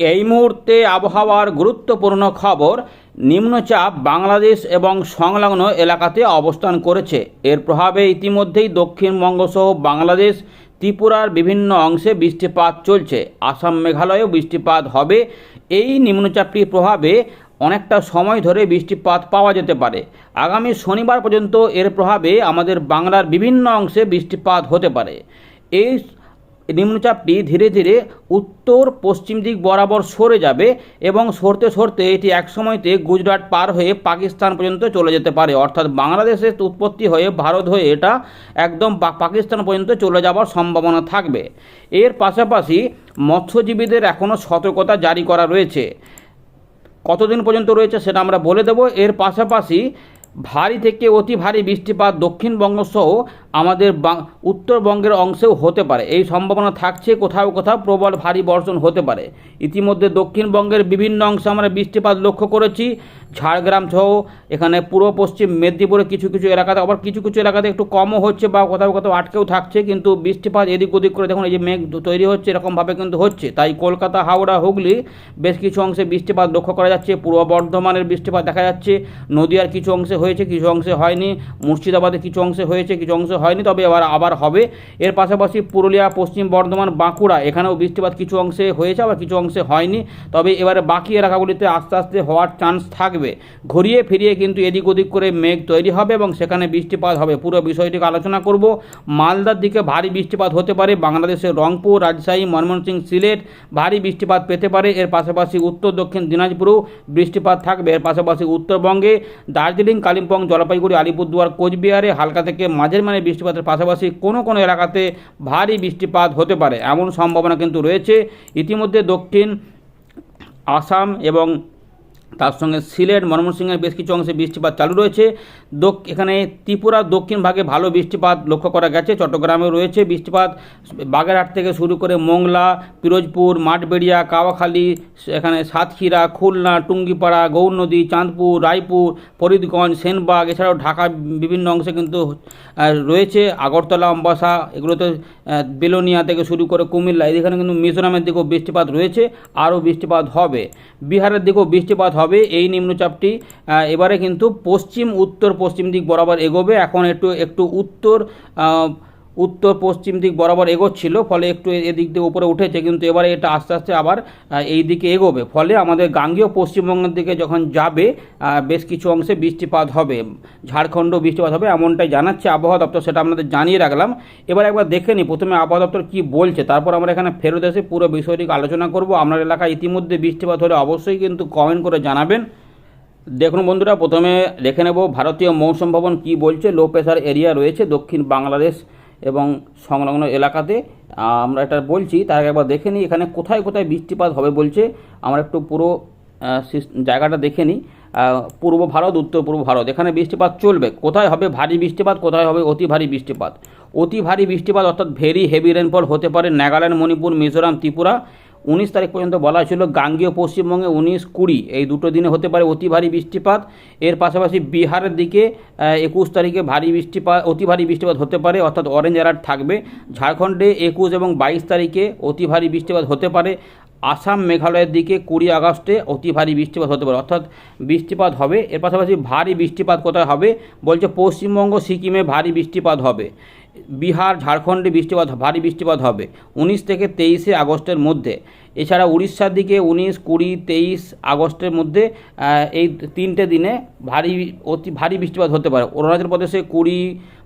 এই মুহূর্তে আবহাওয়ার গুরুত্বপূর্ণ খবর, নিম্নচাপ বাংলাদেশ এবং সংলগ্ন এলাকাতে অবস্থান করেছে। এর প্রভাবে ইতিমধ্যেই দক্ষিণবঙ্গ সহ বাংলাদেশ, ত্রিপুরার বিভিন্ন অংশে বৃষ্টিপাত চলছে। আসাম, মেঘালয়েও বৃষ্টিপাত হবে। এই নিম্নচাপটির প্রভাবে অনেকটা সময় ধরে বৃষ্টিপাত পাওয়া যেতে পারে। আগামী শনিবার পর্যন্ত এর প্রভাবে আমাদের বাংলার বিভিন্ন অংশে বৃষ্টিপাত হতে পারে। এই নিম্নচাপটি ধীরে ধীরে উত্তর পশ্চিম দিক বরাবর সরে যাবে এবং সরতে সরতে এটি একসময়তে গুজরাট পার হয়ে পাকিস্তান পর্যন্ত চলে যেতে পারে। অর্থাৎ বাংলাদেশের উৎপত্তি হয়ে ভারত হয়ে এটা একদম পাকিস্তান পর্যন্ত চলে যাওয়ার সম্ভাবনা থাকবে। এর পাশাপাশি মৎস্যজীবীদের এখনও সতর্কতা জারি করা রয়েছে। কতদিন পর্যন্ত রয়েছে সেটা আমরা বলে দেব। এর পাশাপাশি ভারী থেকে অতি ভারী বৃষ্টিপাত দক্ষিণবঙ্গ সহ আমাদের উত্তরবঙ্গের অংশেও হতে পারে। এই সম্ভাবনা থাকছে, কোথাও কোথাও প্রবল ভারী বর্ষণ হতে পারে। ইতিমধ্যে দক্ষিণবঙ্গের বিভিন্ন অংশে আমরা বৃষ্টিপাত লক্ষ্য করেছি। ঝাড়গ্রাম সহ এখানে পূর্ব পশ্চিম মেদিনীপুরে কিছু কিছু এলাকাতে, আবার কিছু কিছু এলাকাতে একটু কমও হচ্ছে বা কোথাও কোথাও আটকেও থাকছে, কিন্তু বৃষ্টিপাত এদিক ওদিক করে দেখুন, এই যে মেঘ তৈরি হচ্ছে, এরকমভাবে কিন্তু হচ্ছে। তাই কলকাতা, হাওড়া, হুগলি বেশ কিছু অংশে বৃষ্টিপাত লক্ষ্য করা যাচ্ছে। পূর্ব বর্ধমানের বৃষ্টিপাত দেখা যাচ্ছে। নদিয়ার কিছু অংশে হয়েছে, কিছু অংশে হয়নি। মুর্শিদাবাদে কিছু অংশে হয়েছে, কিছু অংশে হয়নি, তবে এবার আবার হবে। এর পাশাপাশি পুরুলিয়া, পশ্চিম বর্ধমান, বাঁকুড়া, এখানেও বৃষ্টিপাত কিছু অংশে হয়েছে, আবার কিছু অংশে হয়নি। তবে এবারে বাকি এলাকাগুলিতে আস্তে আস্তে হওয়ার চান্স থাকবে। ঘুরিয়ে ফিরিয়ে কিন্তু এদিক ওদিক করে মেঘ তৈরি হবে এবং সেখানে বৃষ্টিপাত হবে। পুরো বিষয়টিকে আলোচনা করব। মালদার দিকে ভারী বৃষ্টিপাত হতে পারে, বাংলাদেশের রংপুর, রাজশাহী, ময়মনসিংহ, সিলেট ভারী বৃষ্টিপাত পেতে পারে। এর পাশাপাশি উত্তর, দক্ষিণ দিনাজপুরেও বৃষ্টিপাত থাকবে। এর পাশাপাশি উত্তরবঙ্গে দার্জিলিং, কালিম্পং, জলপাইগুড়ি, আলিপুরদুয়ার, কোচবিহারে হালকা থেকে মাঝের মানে বৃষ্টিপাতের পাশাপাশি কোনো কোনো এলাকাতে ভারী বৃষ্টিপাত হতে পারে। এমন সম্ভাবনা কিন্তু রয়েছে। ইতিমধ্যে দক্ষিণ আসাম এবং তার সঙ্গে সিলেট ময়মনসিংহের বেশ কিছু অংশে বৃষ্টিপাত চালু রয়েছে। এখানে ত্রিপুরার দক্ষিণ ভাগে ভালো বৃষ্টিপাত লক্ষ্য করা গেছে। চট্টগ্রামেও রয়েছে বৃষ্টিপাত। বাগেরহাট থেকে শুরু করে মোংলা, পিরোজপুর, মাঠবেড়িয়া, কাওয়াখালী, এখানে সাতক্ষীরা, খুলনা, টুঙ্গিপাড়া, গৌরনদী, চাঁদপুর, রায়পুর, ফরিদগঞ্জ, সেনবাগ, এছাড়াও ঢাকা বিভিন্ন অংশে কিন্তু রয়েছে। আগরতলা, অম্বাসা, এগুলোতে বেলোনিয়া থেকে শুরু করে কুমিল্লা এখানে কিন্তু মিজোরামের দিকেও বৃষ্টিপাত রয়েছে। আরও বৃষ্টিপাত হবে। বিহারের দিকেও বৃষ্টিপাত হবে। এই নিম্নচাপটি। এবারে কিন্তু পশ্চিম উত্তর পশ্চিম দিক বরাবর এগোবে। এখন একটু একটু উত্তর উত্তর পশ্চিম দিক বরাবর এগোচ্ছিল, ফলে একটু এদিক দিয়ে উপরে উঠেছে, কিন্তু এবারে এটা আস্তে আস্তে আবার এই দিকে এগোবে। ফলে আমাদের গাঙ্গেয় পশ্চিমবঙ্গের দিকে যখন যাবে বেশ কিছু অংশে বৃষ্টিপাত হবে। ঝাড়খণ্ড বৃষ্টিপাত হবে, এমনটাই জানাচ্ছে আবহাওয়া দপ্তর, সেটা আপনাদের জানিয়ে রাখলাম। এবার একবার দেখে নিই, প্রথমে আবহাওয়া দপ্তর কী বলছে, তারপর আমরা এখানে ফেরত এসে পুরো বিষয়টিকে আলোচনা করব। আপনার এলাকায় ইতিমধ্যে বৃষ্টিপাত হলে অবশ্যই কিন্তু কমেন্ট করে জানাবেন। দেখুন বন্ধুরা, প্রথমে দেখে নেব ভারতীয় মৌসুম ভবন কী বলছে লো প্রেশার এরিয়া রয়েছে দক্ষিণ বাংলাদেশ। এবং সংলগ্ন এলাকাতে, আমরা এটা বলছি, তার আগে একবার দেখে নিই, এখানে কোথায় কোথায় বৃষ্টিপাত হবে বলছে। আমরা একটু পুরো জায়গাটা দেখে নিই। পূর্ব ভারত, উত্তর পূর্ব ভারত। এখানে বৃষ্টিপাত চলবে। কোথায় হবে ভারী বৃষ্টিপাত, কোথায় হবে অতি ভারী বৃষ্টিপাত? অতি ভারী বৃষ্টিপাত অর্থাৎ ভেরি হেভি রেনফল হতে পারে নাগাল্যান্ড, মণিপুর, মিজোরাম, ত্রিপুরা। উনিশ তারিখ পর্যন্ত বলা ছিল গাঙ্গীয় পশ্চিমবঙ্গে উনিশ কুড়ি, এই দুটো দিনে হতে পারে অতি ভারী বৃষ্টিপাত। এর পাশাপাশি বিহারের দিকে একুশ তারিখে ভারী বৃষ্টিপাত, অতি ভারী বৃষ্টিপাত হতে পারে, অর্থাৎ অরেঞ্জ অ্যালার্ট থাকবে। ঝাড়খণ্ডে একুশ এবং বাইশ তারিখে অতি ভারী বৃষ্টিপাত হতে পারে। আসাম মেঘালয়ের দিকে কুড়ি আগস্টে অতি ভারী বৃষ্টিপাত হতে পারে। অর্থাৎ বৃষ্টিপাত হবে, এর পাশাপাশি ভারী বৃষ্টিপাত কোথায় হবে? বলছে পশ্চিমবঙ্গ, সিকিমে ভারী বৃষ্টিপাত হবে। বিহার, ঝাড়খণ্ডে বৃষ্টিপাত, ভারী বৃষ্টিপাত হবে উনিশ থেকে তেইশে আগস্টের মধ্যে। এছাড়া উড়িষ্যার দিকে উনিশ, কুড়ি, তেইশ আগস্টের মধ্যে এই তিনটে দিনে ভারী, অতি ভারী বৃষ্টিপাত হতে পারে। অরুণাচল প্রদেশে কুড়ি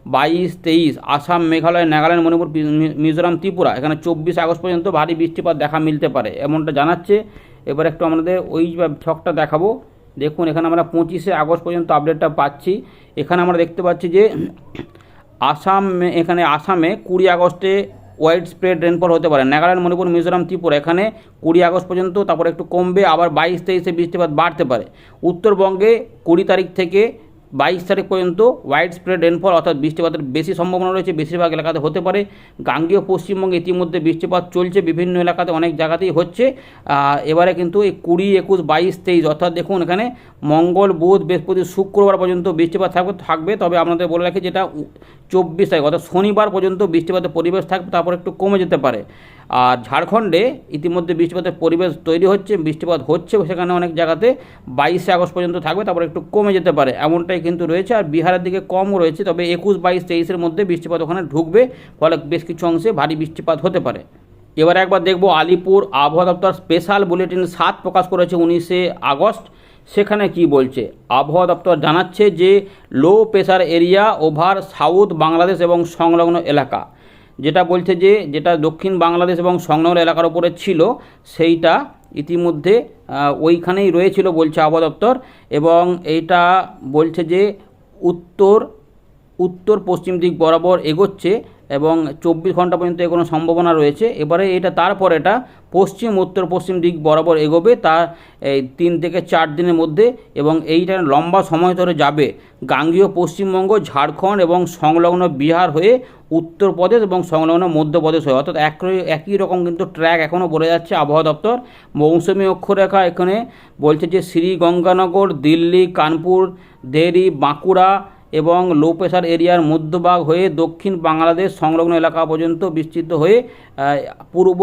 বাইশ তেইশ, আসাম, মেঘালয়, নাগাল্যান্ড, মণিপুর মিজোরাম, ত্রিপুরা। এখানে চব্বিশ আগস্ট পর্যন্ত ভারী বৃষ্টিপাত দেখা মিলতে পারে, এমনটা জানাচ্ছে। এবার একটু আমাদের ওই ছকটা দেখাবো। দেখুন, এখানে আমরা পঁচিশে আগস্ট পর্যন্ত আপডেটটা পাচ্ছি। এখানে আমরা দেখতে পাচ্ছি যে আসাম এখানে আসামে কুড়ি আগস্টে ওয়াইড স্প্রেড রেনফল হতে পারে। নাগাল্যান্ড, মণিপুর, মিজোরাম, ত্রিপুরা, এখানে কুড়ি আগস্ট পর্যন্ত, তারপর একটু কমবে, আবার বাইশ তেইশে বৃষ্টিপাত বাড়তে পারে। উত্তরবঙ্গে কুড়ি তারিখ থেকে বাইশ তারিখ পর্যন্ত ওয়াইড স্প্রেড রেনফল অর্থাৎ বৃষ্টিপাতের বেশি সম্ভাবনা রয়েছে। বেশিরভাগ এলাকাতে হতে পারে। গাঙ্গীয়, পশ্চিমবঙ্গে ইতিমধ্যে বৃষ্টিপাত চলছে। বিভিন্ন এলাকাতে অনেক জায়গাতেই হচ্ছে। এবারে কিন্তু এই কুড়ি, একুশ, বাইশ, তেইশ, অর্থাৎ দেখুন এখানে মঙ্গল, বুধ, বৃহস্পতি, শুক্রবার পর্যন্ত বৃষ্টিপাত থাকবে থাকবে। তবে আপনাদের বলে রাখি যেটা চব্বিশ তারিখ, অর্থাৎ শনিবার পর্যন্ত বৃষ্টিপাতের পরিবেশ থাকবে, তারপর একটু কমে যেতে পারে। আর ঝাড়খণ্ডে ইতিমধ্যে বৃষ্টিপাতের পরিবেশ তৈরি হচ্ছে, বৃষ্টিপাত হচ্ছে সেখানে অনেক জায়গাতে। বাইশে আগস্ট পর্যন্ত থাকবে, তারপর একটু কমে যেতে পারে। এমনটাই কিন্তু রয়েছে, আর বিহারের দিকে কম রয়েছে, তবে একুশ, বাইশ, তেইশের মধ্যে বৃষ্টিপাত ওখানে ঢুকবে, ফলে বেশ কিছু অংশে ভারী বৃষ্টিপাত হতে পারে। এবার একবার দেখব আলিপুর আবহাওয়া দপ্তর স্পেশাল বুলেটিন সাত প্রকাশ করেছে উনিশে আগস্ট। সেখানে কি বলছে? আবহাওয়া দপ্তর জানাচ্ছে যে, low pressure area over south Bangladesh এবং সংলগ্ন এলাকা। যেটা বলছে যে, যেটা দক্ষিণ বাংলাদেশ এবং সংলগ্ন এলাকার উপরে ছিল, সেইটা ইতিমধ্যে ওইখানেই রয়েছিল বলছে আবহাওয়া দপ্তর এবং এইটা বলছে যে উত্তর উত্তর পশ্চিম দিক বরাবর এগোচ্ছে। এবং চব্বিশ ঘণ্টা পর্যন্ত এগোনোর সম্ভাবনা রয়েছে। এবারে এটা তারপর এটা পশ্চিম, উত্তর, পশ্চিম দিক বরাবর এগোবে তার এই তিন থেকে চার দিনের মধ্যে এবং এইটা লম্বা সময় ধরে যাবে। গাঙ্গীয় পশ্চিমবঙ্গ, ঝাড়খণ্ড এবং সংলগ্ন বিহার হয়ে উত্তরপ্রদেশ এবং সংলগ্ন মধ্যপ্রদেশ হয়ে, অর্থাৎ একই একই রকম কিন্তু ট্র্যাক এখনও বলে যাচ্ছে আবহাওয়া দপ্তর। মৌসুমি অক্ষরেখা এখানে বলছে যে শ্রী গঙ্গানগর দিল্লি, কানপুর দেহরি বাঁকুড়া এবং লো প্রেশার এরিয়ার মধ্যভাগ হয়ে দক্ষিণ বাংলাদেশ সংলগ্ন এলাকা পর্যন্ত বিস্তৃত হয়ে পূর্ব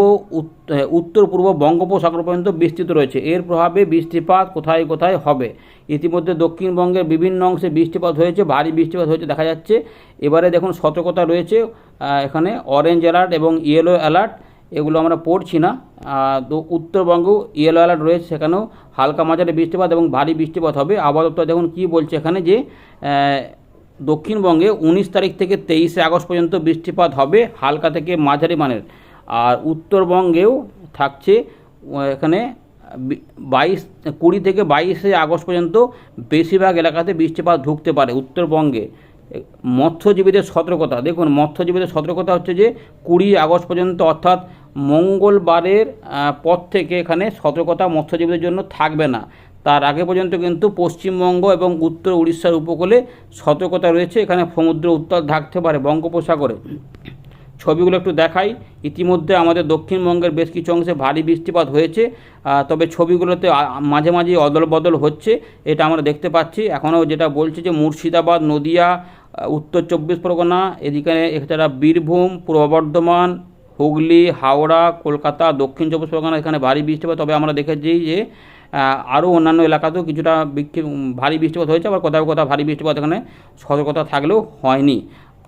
উত্তর পূর্ব বঙ্গোপসাগর পর্যন্ত বিস্তৃত রয়েছে। এর প্রভাবে বৃষ্টিপাত কোথায় কোথায় হবে? ইতিমধ্যে দক্ষিণবঙ্গের বিভিন্ন অংশে বৃষ্টিপাত হয়েছে, ভারী বৃষ্টিপাত হয়েছে, দেখা যাচ্ছে। এবারে দেখুন সতর্কতা রয়েছে এখানে অরেঞ্জ অ্যালার্ট এবং ইয়েলো অ্যালার্ট এগুলো আমরা পড়ছি না। তো উত্তরবঙ্গ ইয়েলো অ্যালার্ট রয়েছে সেখানেও হালকা মাঝারি বৃষ্টিপাত এবং ভারী বৃষ্টিপাত হবে। আবহাওয়া দেখুন কী বলছে এখানে যে দক্ষিণবঙ্গে উনিশ তারিখ থেকে তেইশে আগস্ট পর্যন্ত বৃষ্টিপাত হবে হালকা থেকে মাঝারি মানের। আর উত্তরবঙ্গেও থাকছে এখানে বাইশ, কুড়ি থেকে বাইশে আগস্ট পর্যন্ত বেশিরভাগ এলাকাতে বৃষ্টিপাত ঢুকতে পারে উত্তরবঙ্গে। মৎস্যজীবীদের সতর্কতা। দেখুন, মৎস্যজীবীদের সতর্কতা হচ্ছে যে, কুড়ি আগস্ট পর্যন্ত অর্থাৎ মঙ্গলবারের পর থেকে এখানে সতর্কতা মৎস্যজীবীদের জন্য থাকবে না। তার আগে পর্যন্ত কিন্তু পশ্চিমবঙ্গ এবং উত্তর উড়িষ্যার উপকূলে সতর্কতা রয়েছে। এখানে সমুদ্র উত্তাল থাকতে পারে বঙ্গোপসাগরে। ছবিগুলো একটু দেখাই। ইতিমধ্যে আমাদের দক্ষিণবঙ্গের বেশ কিছু অংশে ভারী বৃষ্টিপাত হয়েছে। তবে ছবিগুলোতে মাঝে মাঝে অদল বদল হচ্ছে, এটা আমরা দেখতে পাচ্ছি। এখনও যেটা বলছে যে মুর্শিদাবাদ, নদিয়া উত্তর চব্বিশ পরগনা, এদিকে এছাড়া বীরভূম, পূর্ব বর্ধমান, হুগলি, হাওড়া, কলকাতা, দক্ষিণ চব্বিশ পরগনা এখানে ভারী বৃষ্টিপাত। তবে আমরা দেখেছি যে আরও অন্যান্য এলাকাতেও কিছুটা ভারী বৃষ্টিপাত হয়েছে, আবার কোথাও কোথাও ভারী বৃষ্টিপাত এখানে সতর্কতা থাকলেও হয়নি।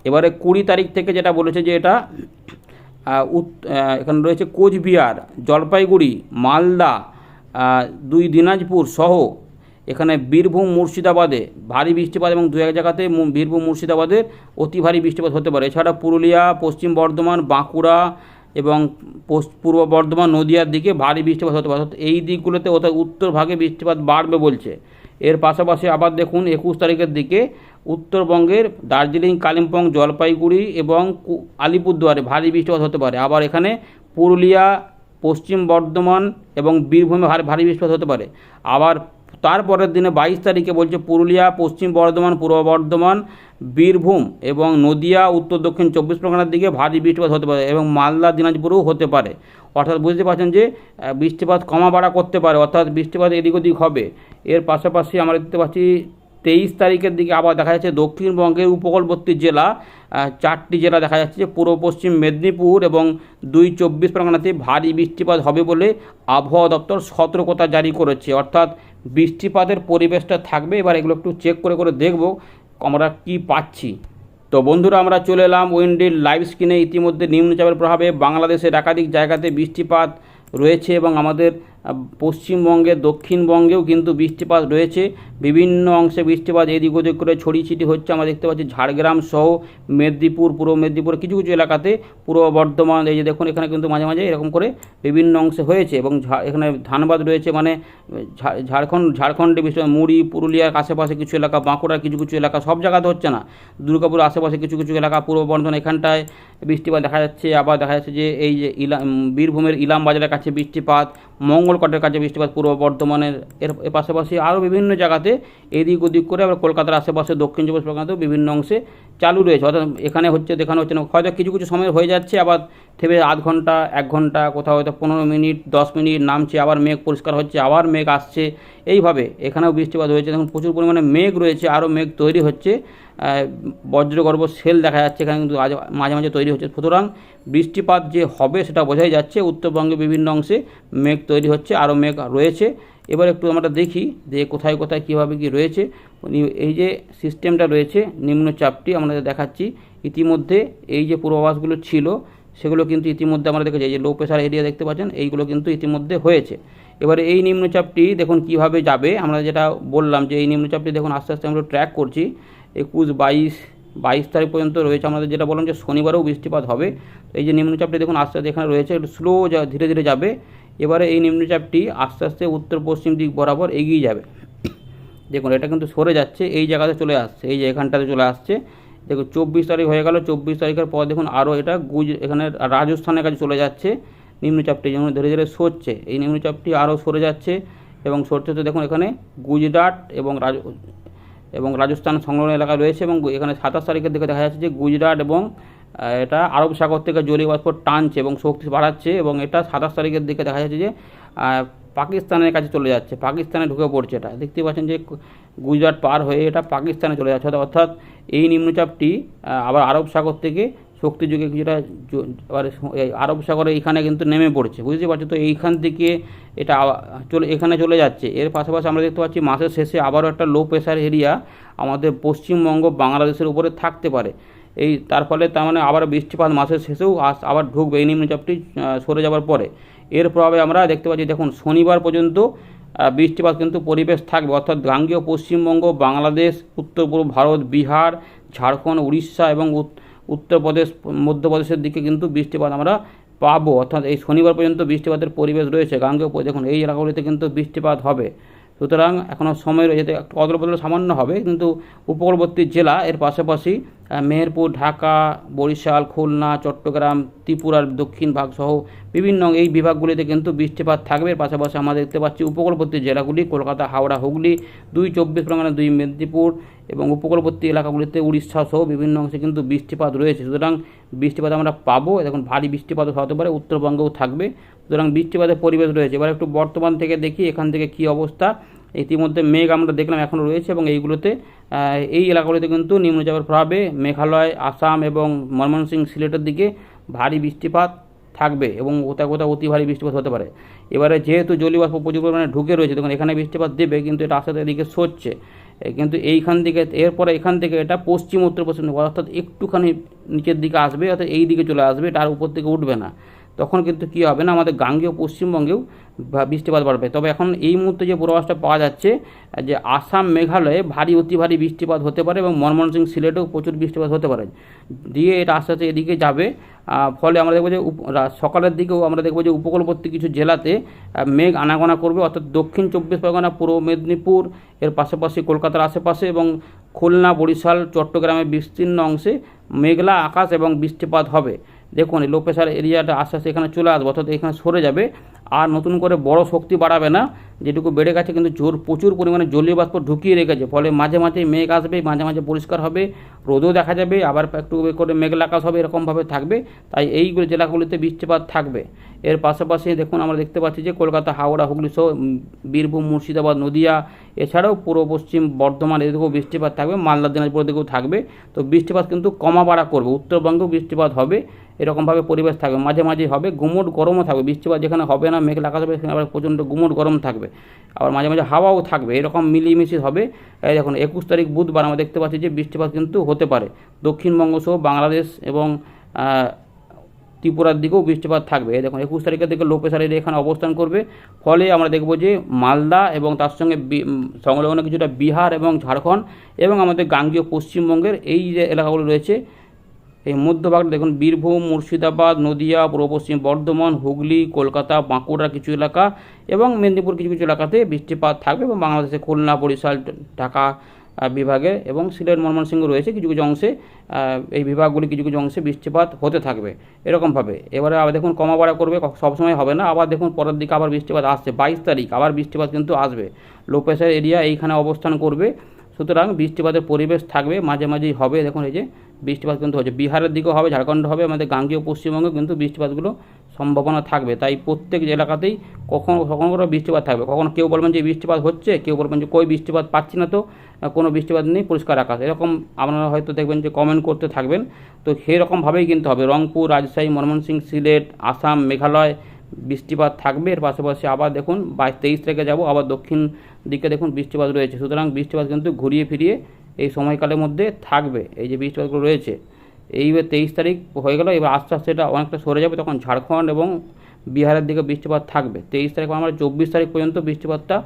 এবারে কুড়ি তারিখ থেকে যেটা বলেছে যে এটা এখানে রয়েছে কোচবিহার, জলপাইগুড়ি, মালদা দুই দিনাজপুর সহ এখানে বীরভূম, মুর্শিদাবাদে ভারী বৃষ্টিপাত এবং দু এক জায়গাতে বীরভূম মুর্শিদাবাদের অতি ভারী বৃষ্টিপাত হতে পারে। এছাড়া পুরুলিয়া, পশ্চিম বর্ধমান, বাঁকুড়া এবং পূর্ব বর্ধমান নদিয়ার দিকে ভারী বৃষ্টিপাত হতে পারে। এই দিকগুলোতে অর্থাৎ উত্তর ভাগে বৃষ্টিপাত বাড়বে বলছে। এর পাশাপাশি আবার দেখুন একুশ তারিখের দিকে উত্তরবঙ্গের দার্জিলিং, কালিম্পং, জলপাইগুড়ি এবং আলিপুরদুয়ারে ভারী বৃষ্টিপাত হতে পারে। আবার এখানে পুরুলিয়া, পশ্চিম বর্ধমান এবং বীরভূমে ভারী ভারী বৃষ্টিপাত হতে পারে। আবার তারপরের দিনে বাইশ তারিখে বলছে পুরুলিয়া, পশ্চিম বর্ধমান, পূর্ব বর্ধমান, বীরভূম এবং নদিয়া, উত্তর দক্ষিণ চব্বিশ পরগনার দিকে ভারী বৃষ্টিপাত হতে পারে এবং মালদা, দিনাজপুরেও হতে পারে। অর্থাৎ বুঝতে পারছেন যে বৃষ্টিপাত কমা বাড়া করতে পারে, অর্থাৎ বৃষ্টিপাত এদিক ওদিক হবে। এর পাশাপাশি আমরা দেখতে পাচ্ছি তেইশ তারিখের দিকে আবার দেখা যাচ্ছে দক্ষিণবঙ্গের উপকূলবর্তী জেলা চারটি জেলা দেখা যাচ্ছে যে পূর্ব পশ্চিম মেদিনীপুর এবং দুই চব্বিশ পরগনাতে ভারী বৃষ্টিপাত হবে বলে আবহাওয়া দপ্তর সতর্কতা জারি করেছে। অর্থাৎ বৃষ্টিপাতের পরিবেশটা থাকবে। এবার এগুলো একটু চেক করে করে দেখব আমরা কি পাচ্ছি। তো বন্ধুরা, আমরা চলে এলাম উইন্ডির লাইভ স্ক্রিনে। ইতিমধ্যে নিম্নচাপের প্রভাবে বাংলাদেশের একাধিক জায়গাতে বৃষ্টিপাত রয়েছে এবং আমাদের পশ্চিমবঙ্গে, দক্ষিণবঙ্গেও কিন্তু বৃষ্টিপাত রয়েছে। বিভিন্ন অংশে বৃষ্টিপাত এদিক ওদিক করে ছড়িয়ে ছিটিয়ে হচ্ছে। আমরা দেখতে পাচ্ছি ঝাড়গ্রাম সহ মেদিনীপুর, পূর্ব মেদিনীপুর, কিছু কিছু এলাকাতে পূর্ব বর্ধমান, এই যে দেখুন, এখানে কিন্তু মাঝে মাঝে এরকম করে বিভিন্ন অংশে হয়েছে এবং এখানে ধানবাদ রয়েছে মানে ঝাড়খণ্ড, ঝাড়খণ্ডে বিশেষ মুড়ি, পুরুলিয়ার আশেপাশে কিছু এলাকা, বাঁকুড়ার কিছু কিছু এলাকা, সব জায়গাতে হচ্ছে না। দুর্গাপুর আশেপাশে কিছু কিছু এলাকা, পূর্ব বর্ধমান এখানটায় বৃষ্টিপাত দেখা যাচ্ছে। আবার দেখা যাচ্ছে যে এই যে ইলা বীরভূমের ইলাম বাজারের কাছে বৃষ্টিপাত মঙ্গলকটের কাছে বৃষ্টিপাত পূর্ব বর্ধমানের এর পাশাপাশি আরও বিভিন্ন জায়গাতে এদিক ওদিক করে আবার কলকাতার আশেপাশে দক্ষিণ চব্বিশ পরগনাতেও বিভিন্ন অংশে চালু রয়েছে, অর্থাৎ এখানে হচ্ছে, দেখানো হচ্ছে না। হয়তো কিছু কিছু সময় হয়ে যাচ্ছে, আবার থেমে আধ ঘণ্টা, এক ঘণ্টা, কোথাও হয়তো পনেরো মিনিট, দশ মিনিট নামছে, আবার মেঘ পরিষ্কার হচ্ছে, আবার মেঘ আসছে। এইভাবে এখানেও বৃষ্টিপাত হয়েছে। দেখুন, প্রচুর পরিমাণে মেঘ রয়েছে, আরও মেঘ তৈরি হচ্ছে। বজ্রগর্ভ সেল দেখা যাচ্ছে এখানে, কিন্তু মাঝে মাঝে তৈরি হচ্ছে। সুতরাং বৃষ্টিপাত যে হবে সেটা বোঝাই যাচ্ছে উত্তরবঙ্গে বিভিন্ন অংশে মেঘ তৈরি হচ্ছে, আরও মেঘ রয়েছে। এবার একটু আমরা দেখি যে কোথায় কোথায় কীভাবে কী রয়েছে। এই যে সিস্টেমটা রয়েছে, নিম্নচাপটি আমরা দেখাচ্ছি। ইতিমধ্যে এই যে পূর্বাভাসগুলো ছিল, সেগুলো কিন্তু ইতিমধ্যে আমরা দেখেছি। যে লো প্রেশার এরিয়া দেখতে পাচ্ছেন, এইগুলো কিন্তু ইতিমধ্যে হয়েছে। এবারে এই নিম্নচাপটি দেখুন কীভাবে যাবে। আমরা যেটা বললাম যে এই নিম্নচাপটি দেখুন আস্তে আস্তে আমরা ট্র্যাক করছি। একুশ, বাইশ বাইশ তারিখ পর্যন্ত রয়েছে আমাদের যেটা বললাম যে শনিবারেও বৃষ্টিপাত হবে। এই যে নিম্নচাপটি দেখুন আস্তে আস্তে এখানে রয়েছে, একটু স্লো ধীরে ধীরে যাবে। এবারে এই নিম্নচাপটি আস্তে আস্তে উত্তর পশ্চিম দিক বরাবর এগিয়ে যাবে। দেখুন, এটা কিন্তু সরে যাচ্ছে, এই জায়গাতে চলে আসছে, এই যে এখানটাতে চলে আসছে। দেখুন, চব্বিশ তারিখ হয়ে গেল, চব্বিশ তারিখের পর দেখুন আরও এটা গুজ, এখানে রাজস্থানের কাছে চলে যাচ্ছে। নিম্নচাপটি যেমন ধীরে ধীরে সরছে, এই নিম্নচাপটি আরও সরে যাচ্ছে এবং সরতে তো দেখুন এখানে গুজরাট এবং রাজ, এবং রাজস্থান সংলগ্ন এলাকা রয়েছে এবং এখানে সাতাশ তারিখের দিকে দেখা যাচ্ছে যে গুজরাট এবং এটা আরব সাগর থেকে জলীয় টানছে এবং শক্তি বাড়াচ্ছে এবং এটা সাতাশ তারিখের দিকে দেখা যাচ্ছে যে পাকিস্তানের কাছে চলে যাচ্ছে, পাকিস্তানে ঢুকে পড়ছে এটা। দেখতে পাচ্ছেন যে গুজরাট পার হয়ে এটা পাকিস্তানে চলে যাচ্ছে। অর্থাৎ- এই নিম্নচাপটি আবার আরব সাগর থেকে শক্তি যুগে কিছুটা আরব সাগরে এইখানে কিন্তু নেমে পড়ছে। বুঝতে পারছ তো? এইখান থেকে এটা চলে, এখানে চলে যাচ্ছে। এর পাশাপাশি আমরা দেখতে পাচ্ছি মাসের শেষে আবারও একটা লো প্রেশার এরিয়া আমাদের পশ্চিমবঙ্গ, বাংলাদেশের উপরে থাকতে পারে। এই তার ফলে তার মানে আবার বৃষ্টিপাত মাসের শেষেও আবার ঢুকবে এই নিম্নচাপটি সরে যাওয়ার পরে। এর প্রভাবে আমরা দেখতে পাচ্ছি, দেখুন, শনিবার পর্যন্ত বৃষ্টিপাত কিন্তু পরিবেশ থাকবে। অর্থাৎ গাঙ্গেয় পশ্চিমবঙ্গ, বাংলাদেশ উত্তর পূর্ব ভারত, বিহার, ঝাড়খণ্ড, উড়িষ্যা এবং উত্তরপ্রদেশ, মধ্যপ্রদেশের দিকে কিন্তু বৃষ্টিপাত আমরা পাবো। অর্থাৎ এই শনিবার পর্যন্ত বৃষ্টিপাতের পরিবেশ রয়েছে। গাঙ্গেয় দেখুন, এই এলাকাগুলিতে কিন্তু বৃষ্টিপাত হবে। সুতরাং এখনও সময় রয়েছে অদল বদল সামান্য হবে, কিন্তু উপকূলবর্তী জেলা এর পাশাপাশি মেহেরপুর, ঢাকা, বরিশাল, খুলনা, চট্টগ্রাম, ত্রিপুরার দক্ষিণ ভাগ সহ বিভিন্ন এই বিভাগগুলিতে কিন্তু বৃষ্টিপাত থাকবে। পাশাপাশি আমরা দেখতে পাচ্ছি উপকূলবর্তী জেলাগুলি, কলকাতা, হাওড়া, হুগলি, দুই চব্বিশ পরগনা, দুই মেদিনীপুর এবং উপকূলবর্তী এলাকাগুলিতে উড়িষ্যা সহ বিভিন্ন অংশে কিন্তু বৃষ্টিপাত রয়েছে। সুতরাং বৃষ্টিপাত আমরা পাবো। এখন ভারী বৃষ্টিপাতও হতে পারে, উত্তরবঙ্গেও থাকবে। সুতরাং বৃষ্টিপাতের পরিবেশ রয়েছে। এবার একটু বর্তমান থেকে দেখি, এখান থেকে কী অবস্থা। ইতিমধ্যে মেঘ আমরা দেখলাম এখনও রয়েছে এবং এইগুলোতে এই এলাকাগুলিতে কিন্তু নিম্নচাপের প্রভাবে মেঘালয়, আসাম এবং ময়মনসিংহ সিলেটের দিকে ভারী বৃষ্টিপাত থাকবে এবং কোথাও কোথাও অতি ভারী বৃষ্টিপাত হতে পারে। এবারে যেহেতু জলীয় বাষ্প প্রচুর পরিমাণে ঢুকে রয়েছে, তখন এখানে বৃষ্টিপাত দেবে, কিন্তু এটা আস্তে এদিকে সরছে। কিন্তু এইখান থেকে, এরপরে এখান থেকে এটা পশ্চিম উত্তর পশ্চিম অর্থাৎ একটুখানি নিচের দিকে আসবে, অর্থাৎ এই দিকে চলে আসবে তার উপর থেকে উঠবে না। তখন কিন্তু কী হবে না, আমাদের গাঙ্গেয় পশ্চিমবঙ্গেও বৃষ্টিপাত বাড়বে। তবে এখন এই মুহূর্তে যে পূর্বাভাসটা পাওয়া যাচ্ছে যে আসাম মেঘালয়ে ভারী, অতি ভারী বৃষ্টিপাত হতে পারে এবং ময়মনসিংহ সিলেটেও প্রচুর বৃষ্টিপাত হতে পারে। দিয়ে এটা আস্তে আস্তে এদিকে যাবে ফলে আমরা দেখব যে সকালের দিকেও আমরা দেখব যে উপকূলবর্তী কিছু জেলাতে মেঘ আনাগোনা করবে। অর্থাৎ দক্ষিণ চব্বিশ পরগনা, পূর্ব মেদিনীপুর, এর পাশাপাশি কলকাতার আশেপাশে এবং খুলনা, বরিশাল চট্টগ্রামের বিস্তীর্ণ অংশে মেঘলা আকাশ এবং বৃষ্টিপাত হবে। দেখুন, এই লো প্রেশার এরিয়াটা আস্তে আস্তে এখানে চলে আসবে, অর্থাৎ এখানে সরে যাবে। আর নতুন করে বড় শক্তি বাড়াবে না, যেটুকু বেড়ে গেছে কিন্তু জোর, প্রচুর পরিমাণে জলীয় বাষ্প ঢুকিয়ে রেখেছে। ফলে মাঝে মাঝে মেঘ আসবে, মাঝে মাঝে পরিষ্কার হবে, রোদও দেখা যাবে, আবার একটু করে মেঘলা আকাশ হবে, এরকমভাবে থাকবে। তাই এইগুলো জেলাগুলিতে বৃষ্টিপাত থাকবে। এর পাশাপাশি দেখুন, আমরা দেখতে পাচ্ছি যে কলকাতা, হাওড়া, হুগলি সহ বীরভূম, মুর্শিদাবাদ, নদিয়া, এছাড়াও পূর্ব, পশ্চিম, বর্ধমান এদিকেও বৃষ্টিপাত থাকবে মালদা দিনাজপুর দিকেও থাকবে। তো বৃষ্টিপাত কিন্তু কমা বাড়া করবে, উত্তরবঙ্গেও বৃষ্টিপাত হবে। এরকমভাবে পরিবেশ থাকবে মাঝে মাঝে হবে, গুমোট গরমও থাকবে। বৃষ্টিপাত যেখানে হবে না মেঘ আকাশ হবে সেখানে আবার প্রচণ্ড গুমোট গরম থাকবে। আবার মাঝে মাঝে হাওয়াও থাকবে। এরকম মিলিমিশি হবে। এই দেখুন, একুশ তারিখ বুধবার আমরা দেখতে পাচ্ছি যে বৃষ্টিপাত কিন্তু হতে পারে। দক্ষিণবঙ্গ সহ বাংলাদেশ এবং ত্রিপুরার দিকেও বৃষ্টিপাত থাকবে। দেখুন, একুশ তারিখের দিকে লো এখানে অবস্থান করবে। ফলে আমরা দেখব যে মালদা এবং তার সঙ্গে সংলগ্ন কিছুটা বিহার এবং ঝাড়খণ্ড এবং আমাদের গাঙ্গীয় পশ্চিমবঙ্গের এই যে এলাকাগুলো রয়েছে এই মধ্যভাগটা দেখুন, বীরভূম, মুর্শিদাবাদ, নদিয়া, পূর্ব পশ্চিম বর্ধমান, হুগলি, কলকাতা বাঁকুড়ার কিছু এলাকা এবং মেদিনীপুর কিছু কিছু এলাকাতে বৃষ্টিপাত থাকবে এবং বাংলাদেশে খুলনা, বরিশাল, ঢাকা বিভাগে এবং সিলেট, ময়মনসিংহ রয়েছে কিছু কিছু অংশে এই বিভাগগুলি কিছু কিছু অংশে বৃষ্টিপাত হতে থাকবে এরকমভাবে। এবারে আবার দেখুন কমা বাড়া করবে সবসময় হবে না। আবার দেখুন, পরের দিকে আবার বৃষ্টিপাত আসছে, বাইশ তারিখ, আবার বৃষ্টিপাত কিন্তু আসবে। লো প্রেশার এরিয়া এইখানে অবস্থান করবে, সুতরাং বৃষ্টিপাতের পরিবেশ থাকবে, মাঝে মাঝেই হবে। দেখুন, এই যে বৃষ্টিপাত কিন্তু হচ্ছে। বিহারের দিকেও হবে, ঝাড়খণ্ড হবে, আমাদের গাঙ্গীয় পশ্চিমবঙ্গে কিন্তু বৃষ্টিপাতগুলো সম্ভাবনা থাকবে। তাই প্রত্যেক এলাকাতেই কখনো কখনো কোনো বৃষ্টিপাত থাকবে। কখনো কেউ বলবেন যে বৃষ্টিপাত হচ্ছে, কেউ বলবেন যে কই বৃষ্টিপাত পাচ্ছি না তো, কোনো বৃষ্টিপাত নেই, পরিষ্কার আকাশ। এরকম আপনারা হয়তো দেখবেন যে কমেন্ট করতে থাকবেন। তো সেরকমভাবেই কিন্তু হবে। রংপুর, রাজশাহী ময়মনসিংহ সিলেট, আসাম, মেঘালয় বৃষ্টিপাত থাকবে। এর পাশাপাশি আবার দেখুন, বাইশ তেইশ থেকে যাব, আবার দক্ষিণ দিকে দেখুন বৃষ্টিপাত রয়েছে। সুতরাং বৃষ্টিপাত কিন্তু ঘুরিয়ে ফিরিয়ে এই সময়কালের মধ্যে থাকবে, এই যে বৃষ্টিপাতগুলো রয়েছে, এইবার তেইশ তারিখ হয়ে গেল, এবার আস্তে আস্তে এটা অনেকটা সরে যাবে, তখন ঝাড়খণ্ড এবং বিহারের দিকে বৃষ্টিপাত থাকবে। তেইশ তারিখ আমরা চব্বিশ তারিখ পর্যন্ত বৃষ্টিপাতটা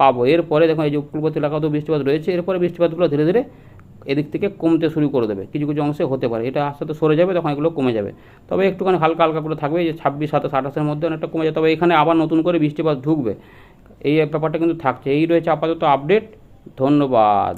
পাবো। এরপরে দেখুন, এই যে উপকূলবর্তী এলাকাতেও বৃষ্টিপাত রয়েছে, এরপরে বৃষ্টিপাতগুলো ধীরে ধীরে এদিক থেকে কমতে শুরু করে দেবে। কিছু কিছু অংশে হতে পারে, এটা আস্তে আস্তে সরে যাবে, তখন এগুলো কমে যাবে। তবে একটুখানি হালকা হালকা করে থাকবে যে ছাব্বিশ, সাতাশ, আঠাশের মধ্যে অনেকটা কমে যাবে, তবে এখানে আবার নতুন করে বৃষ্টিপাত ঢুকবে। এই ব্যাপারটা কিন্তু থাকছে। এই রয়েছে আপাতত আপডেট, ধন্যবাদ।